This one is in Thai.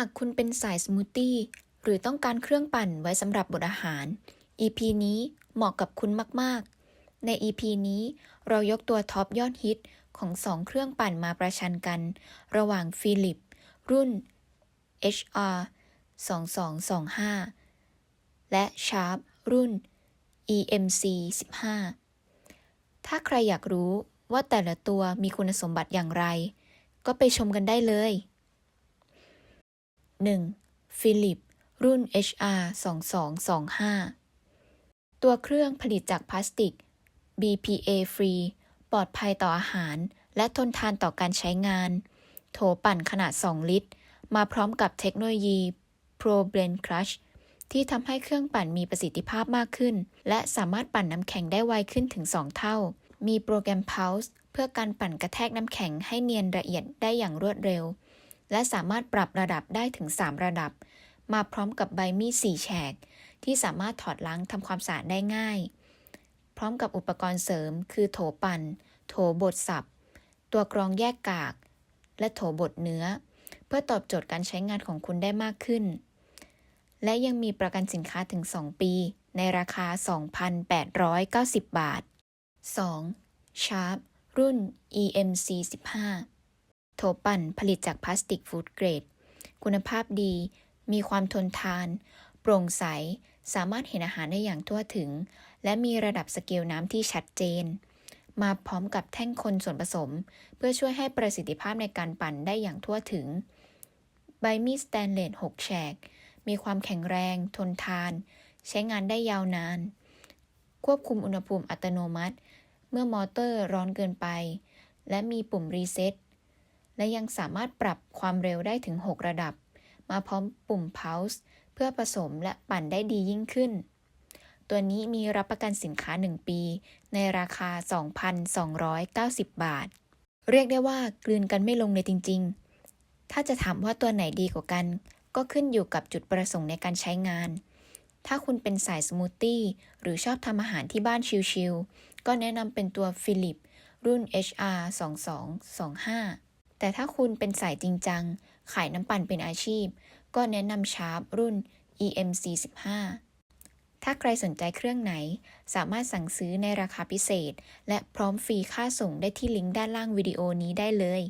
หากคุณเป็นสายสมูทตี้หรือต้องการเครื่องปั่นไว้สำหรับบดอาหาร EP นี้เหมาะกับคุณมาก ๆ ใน EP นี้เรายกตัวท็อปยอดฮิตของ 2 เครื่องปั่นมาประชันกัน ระหว่างฟิลิป รุ่น HR 2225 และ Sharp รุ่น EMC 15 ถ้าใครอยากรู้ว่าแต่ละตัวมีคุณสมบัติอย่างไร ก็ไปชมกันได้เลย 1. ฟิลิป รุ่น HR 2225 ตัวเครื่องผลิตจากพลาสติก BPA ฟรี ปลอดภัยต่ออาหาร และทนทานต่อการใช้งาน โถปั่นขนาด 2 ลิตร มาพร้อมกับเทคโนโลยี Pro Blend Crush ที่ทำให้เครื่องปั่นมีประสิทธิภาพมากขึ้น และสามารถปั่นน้ำแข็งได้ไวขึ้นถึง 2 เท่า มีโปรแกรม Pulse เพื่อการปั่นกระแทกน้ำแข็งให้เนียนละเอียดได้อย่างรวดเร็ว และสามารถปรับระดับได้ถึง 3 ระดับ มาพร้อมกับใบมีด4แฉก ที่สามารถถอดล้างทำความสะอาดได้ง่าย พร้อมกับอุปกรณ์เสริม คือโถปั่น โถบดสับ ตัวกรองแยกกาก และโถบดเนื้อ เพื่อตอบโจทย์การใช้งานของคุณได้มากขึ้น และยังมีประกันสินค้าถึง 2 ปี ในราคา 2,890 บาท 2. Sharp รุ่น EMC 15 โถปั่นผลิตจากพลาสติกฟู้ดเกรด คุณภาพดี มีความทนทาน โปร่งใส สามารถเห็นอาหารได้อย่างทั่วถึง และมีระดับสเกลน้ำที่ชัดเจน มาพร้อมกับแท่งคนส่วนผสม เพื่อช่วยให้ประสิทธิภาพในการปั่นได้อย่างทั่วถึง ใบมีดสแตนเลส6แฉก มีความแข็งแรง ทนทาน ใช้งานได้ยาวนาน ควบคุมอุณหภูมิอัตโนมัติ เมื่อมอเตอร์ร้อนเกินไป และมีปุ่มรีเซ็ต และยังสามารถปรับความเร็วได้ถึง 6 ระดับ มาพร้อมปุ่ม Pulse เพื่อผสมและปั่นได้ดียิ่งขึ้น ตัวนี้มีรับประกันสินค้า 1 ปี ในราคา 2,290 บาท เรียกได้ว่ากลืนกันไม่ลงเลยจริง ๆ ถ้าจะถามว่าตัวไหนดีกว่ากัน ก็ขึ้นอยู่กับจุดประสงค์ในการใช้งาน ถ้าคุณเป็นสายสมูทตี้หรือชอบทำอาหารที่บ้านชิลๆก็แนะนำเป็นตัวฟิลิปรุ่น HR 2225 แต่ถ้าคุณเป็นสายจริงจัง ขายน้ำปั่นเป็นอาชีพ ก็แนะนำชาร์ปรุ่น EMC 15ถ้าใครสนใจเครื่องไหน สามารถสั่งซื้อในราคาพิเศษ และพร้อมฟรีค่าส่งได้ที่ลิงก์ด้านล่างวิดีโอนี้ได้เลย